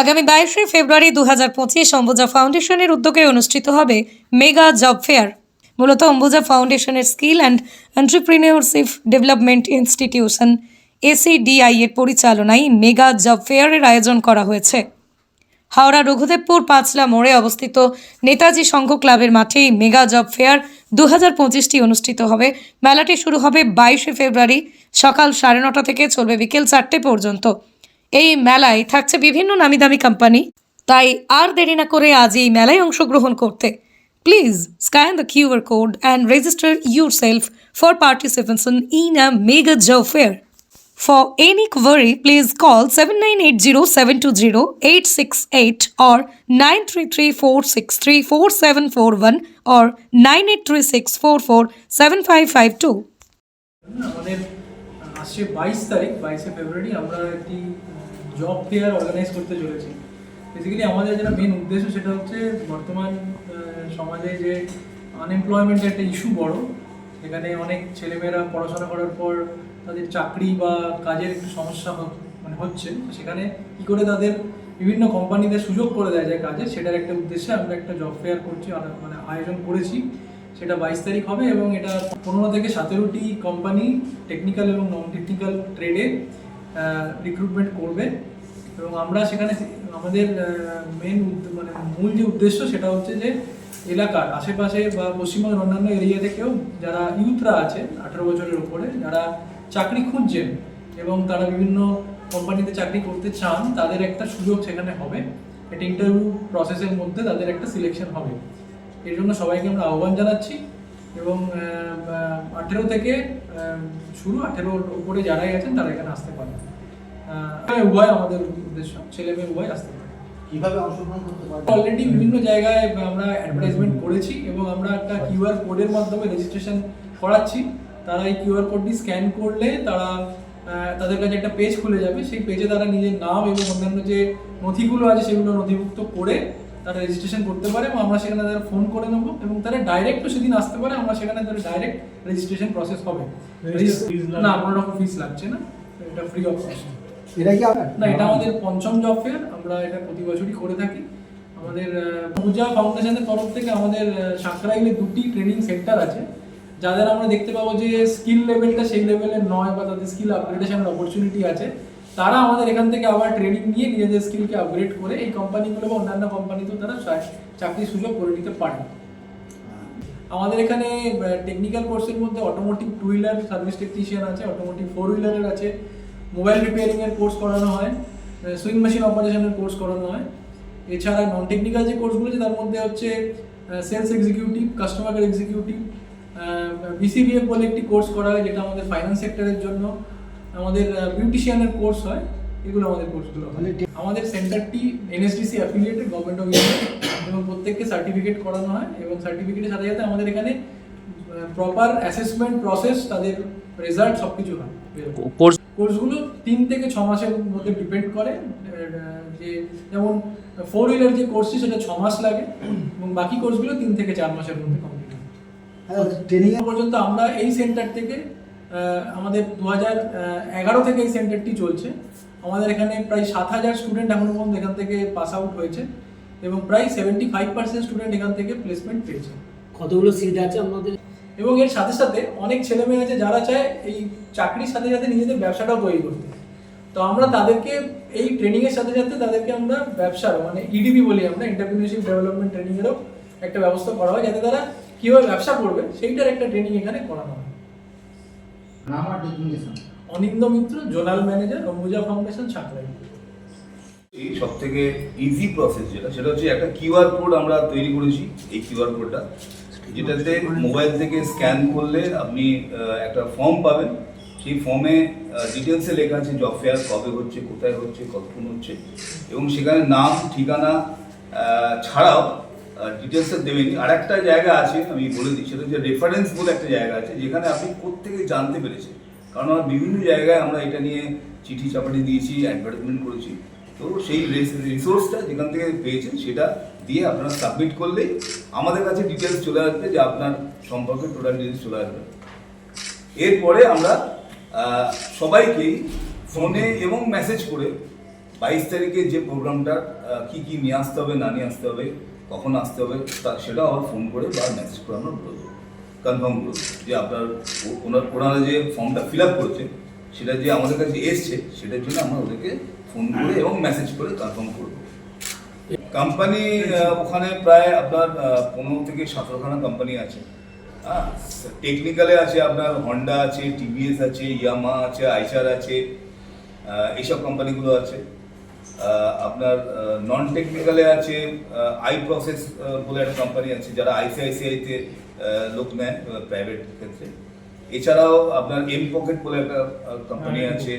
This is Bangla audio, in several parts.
আগামী বাইশে ফেব্রুয়ারি দু হাজার পঁচিশ অম্বুজা ফাউন্ডেশনের উদ্যোগে অনুষ্ঠিত হবে মেগা জব ফেয়ার। মূলত অম্বুজা ফাউন্ডেশনের skill and entrepreneurship development institution, ACDI এর পরিচালনায় মেগা জব ফেয়ারের আয়োজন করা হয়েছে। হাওড়া, রঘুদেবপুর, পাঁচলা মোড়ে অবস্থিত নেতাজি সংঘ ক্লাবের মাঠে মেগা জব ফেয়ার দু হাজার পঁচিশটি অনুষ্ঠিত হবে। মেলাটি শুরু হবে বাইশে ফেব্রুয়ারি সকাল সাড়ে নটা থেকে চলবে বিকেল চারটে পর্যন্ত। এই মেলায় থাকছে বিভিন্ন নামি দামি কোম্পানি তাই আর দেরি না করে আজ এই মেলায় অংশগ্রহণ করতে। Please scan the QR code and register yourself for participation in a mega job fair For any query, please three 7980-720-868 or 9334634741 or 9836447552. আমাদের আসছে বাইশ তারিখ বাইশে ফেব্রুয়ারি আমরা একটি জব ফেয়ার অর্গানাইজ করতে চলেছি। বেসিক্যালি আমাদের যেটা মেন উদ্দেশ্য সেটা হচ্ছে বর্তমান সমাজে যে আনএমপ্লয়মেন্টের একটা ইস্যু বড় এখানে অনেক ছেলেমেয়েরা পড়াশোনা করার পর তাদের চাকরি বা কাজের একটু সমস্যা মানে হচ্ছে সেখানে কি করে তাদের বিভিন্ন কোম্পানিতে সুযোগ করে দেয় যায় কাজে, সেটার একটা উদ্দেশ্যে আমরা একটা জব ফেয়ার করছি মানে আয়োজন করেছি। সেটা বাইশ তারিখ হবে এবং এটা পনেরো থেকে সতেরোটি কোম্পানি টেকনিক্যাল এবং নন টেকনিক্যাল ট্রেডে রিক্রুটমেন্ট করবে। এবং আমরা সেখানে আমাদের মেন মানে মূল যে উদ্দেশ্য সেটা হচ্ছে যে এলাকার আশেপাশে বা পশ্চিমবঙ্গের অন্যান্য এরিয়া থেকেও যারা ইউথরা আছে, আঠেরো বছরের উপরে, যারা চাকরি খুঁজছেন এবং তারা বিভিন্ন কোম্পানিতে চাকরি করতে চান, তাদের একটা সুযোগ সেখানে হবে। একটা ইন্টারভিউ প্রসেসের মধ্যে তাদের একটা সিলেকশন হবে। এর জন্য সবাইকে আমরা আহ্বান জানাচ্ছি। এবং আঠেরো থেকে শুরু আঠেরোর উপরে যারাই আছেন তারা এখানে আসতে পারেন। উভয় আমাদের উদ্দেশ্য ছেলে মেয়ে উভয় আসতে পারে। কীভাবে অংশগ্রহণ করতে পারবে অলরেডি বিভিন্ন জায়গায় আমরা অ্যাডভার্টাইজমেন্ট করেছি এবং আমরা একটা কিউআর কোডের মাধ্যমে রেজিস্ট্রেশন করাচ্ছি। তারা এই কিউআর কোডটি স্ক্যান করলে তারা তাদের কাছে একটা পেজ খুলে যাবে। সেই পেজে তারা নিজের নাম এবং অন্যান্য যে নথিগুলো আছে সেগুলো নথিভুক্ত করে তারা রেজিস্ট্রেশন করতে পারে এবং আমরা সেখানে তাদের ফোন করে নেব এবং তারা ডাইরেক্টও সেদিন আসতে পারে আমরা সেখানে তাদের ডাইরেক্ট রেজিস্ট্রেশন প্রসেস হবে? না কোনো রকম ফিস লাগছে না এটা ফ্রি অফ কস্ট এটা কি আপনার? না এটা আমাদের পঞ্চম জব ফেয়ার আমরা এটা প্রতি বছরই করে থাকি। আমাদের পূজা ফাউন্ডেশনের তরফ থেকে আমাদের সাঁকরাইলে দুটি ট্রেনিং সেন্টার আছে। যাদের আমরা দেখতে পাবো যে স্কিল লেভেলটা সেই লেভেলের নয় বা তাদের স্কিল আপগ্রেডেশনের অপরচুনিটি আছে। তারা আমাদের এখান থেকে আবার ট্রেনিং নিয়ে নিজেদের স্কিলকে আপগ্রেড করে এই কোম্পানিগুলো বা অন্যান্য কোম্পানিতেও তারা চাকরির সুযোগ করে নিতে পারে। আমাদের এখানে টেকনিক্যাল কোর্সের মধ্যে automotive two wheeler service technician আছে অটোমোটিভ ফোর হুইলারের আছে মোবাইল রিপেয়ারিংয়ের কোর্স করানো হয় সুইং মেশিন অপারেশনের কোর্স করানো হয়। এছাড়া নন টেকনিক্যাল যে কোর্সগুলো আছে, তার মধ্যে হচ্ছে sales executive customer executive BCBF বলে একটি কোর্স করা হয়, যেটা আমাদের ফাইন্যান্স সেক্টরের জন্য। আমাদের বিউটিশিয়ানের কোর্স হয় এগুলো আমাদের কোর্সগুলো হয়। আমাদের সেন্টারটি NSDC affiliated government of India এবং প্রত্যেককে সার্টিফিকেট করানো হয় এবং সার্টিফিকেটের সাথে সাথে আমাদের এখানে প্রপার অ্যাসেসমেন্ট প্রসেস তাদের রেজাল্ট সব কিছু হয় কোর্স কোর্সগুলো তিন থেকে ছ মাসের মধ্যে ডিপেন্ড করে যে যেমন ফোর হুইলার যে কোর্সটি সেটা ছ মাস লাগে এবং বাকি কোর্সগুলো তিন থেকে চার মাসের মধ্যে কমপ্লিট হয়। ট্রেনিং পর্যন্ত আমরা এই সেন্টার থেকে আমাদের দু হাজার এগারো থেকে এই সেন্টারটি চলছে। আমাদের এখানে প্রায় সাত হাজার স্টুডেন্ট এখনও পর্যন্ত এখান থেকে পাস আউট হয়েছে এবং প্রায় সেভেন্টি ফাইভ পার্সেন্ট স্টুডেন্ট এখান থেকে প্লেসমেন্ট পেয়েছে। কতগুলো সিট আছে আপনাদের? এবং এর সাথে সাথে অনেক ছেলে মেয়ে আছে যারা চায় এই চাকরির সাথে সাথে নিজেদের ব্যবসাটাও তৈরি করতে। তো আমরা তাদেরকে এই ট্রেনিং এর সাথে সাথে তাদেরকে আমরা ব্যবসার মানে ইডিপি বলি আমরা এন্টারপ্রিনিয়রশিপ ডেভেলপমেন্ট ট্রেনিং এরও একটা ব্যবস্থা করা হয় যাতে তারা কীভাবে ব্যবসা করবে সেইটার একটা ট্রেনিং এখানে করানো হয়। Anindo Mitra zonal manager Ambuja foundation Sankrail এই সব থেকে ইজি প্রসেস যেটা সেটা হচ্ছে একটা কিউআর কোড আমরা তৈরি করেছি এই কিউআর কোডটা যেটাতে মোবাইল থেকে স্ক্যান করলে আপনি একটা ফর্ম পাবেন। সেই ফর্মে ডিটেলসে লেখা আছে জব ফেয়ার কবে হচ্ছে কোথায় হচ্ছে কতক্ষণ হচ্ছে। এবং সেখানে নাম ঠিকানা ছাড়াও ডিটেলসে দেবেন আর একটা জায়গা আছে, আমি বলে দিই সেটা হচ্ছে রেফারেন্স বলে একটা জায়গা আছে, যেখানে আপনি কোত্থেকে জানতে পেরেছেন। কারণ আমরা বিভিন্ন জায়গায় আমরা এটা নিয়ে চিঠি চাপাটি দিয়েছি অ্যাডভার্টাইজমেন্ট করেছি। তো সেই রিসোর্সটা যেখান থেকে পেয়েছেন, সেটা দিয়ে আপনারা সাবমিট করলেই আমাদের কাছে ডিটেলস চলে আসবে যে আপনার সম্পর্কে টোটাল ডিটেলস চলে আসবে। এরপরে আমরা সবাইকেই ফোনে এবং মেসেজ করে বাইশ তারিখে যে প্রোগ্রামটা কি কি নিয়ে আসতে হবে, না নিয়ে আসতে হবে কখন আসতে হবে তা সেটা আবার ফোন করে বা মেসেজ করে আমরা বলে দেবো। কনফার্ম করে দেবো যে আপনার ওনার ওনারা যে ফর্মটা ফিল আপ করেছে সেটা যে আমাদের কাছে এসছে সেটার জন্য আমরা ওদেরকে ফোন করে এবং মেসেজ করে কনফার্ম করে দেবো কোম্পানি ওখানে প্রায় আপনার পনেরো থেকে সতেরোখানা কোম্পানি আছে। হ্যাঁ টেকনিক্যালে আছে আপনার হন্ডা আছে টিভিএস আছে ইয়ামা আছে আইসার আছে এইসব কোম্পানিগুলো আছে। আপনার নন টেকনিক্যালে আছে আই প্রসেস বলে একটা কোম্পানি আছে যারা আইসিআইসিআইতে লোক নেয় প্রাইভেট ক্ষেত্রে। এছাড়াও আপনার এম পকেট বলে একটা কোম্পানি আছে।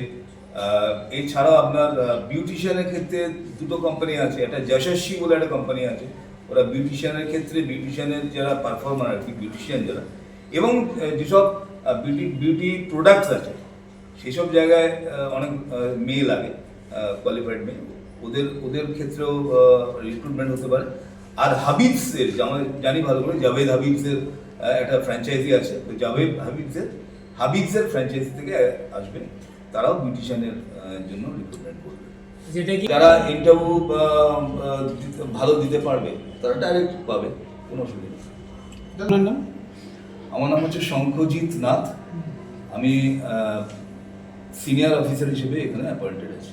এছাড়াও আপনার বিউটিশিয়ানের ক্ষেত্রে দুটো কোম্পানি আছে একটা যশস্বী বলে একটা কোম্পানি আছে। ওরা বিউটিশিয়ানের ক্ষেত্রে বিউটিশিয়ানের যারা পারফর্মার আর কি বিউটিশিয়ান যারা এবং যেসব বিউটি বিউটি প্রোডাক্টস আছে সেসব জায়গায় অনেক মেয়ে লাগে। কোয়ালিফাইড মেয়ে ওদের ওদের ক্ষেত্রেও রিক্রুটমেন্ট হতে পারে। আর হাবিবসের যে আমরা জানি ভালো করে জাভেদ হাবিবসের একটা ফ্র্যাঞ্চাইজি আছে। তো জাভেদ হাবিবসের হাবিবসের ফ্র্যাঞ্চাইজি থেকে আসবে। তারাও বিউটিশিয়ানের জন্য রিক্রুটমেন্ট করবে। যেটা কি যারা ইন্টারভিউ ভালো দিতে পারবে তারা ডাইরেক্ট পাবে। কোনো অসুবিধা নেই। আমার নাম হচ্ছে শঙ্খজিৎ নাথ। আমি সিনিয়র অফিসার হিসেবে এখানে অ্যাপয়েন্টেড আছি।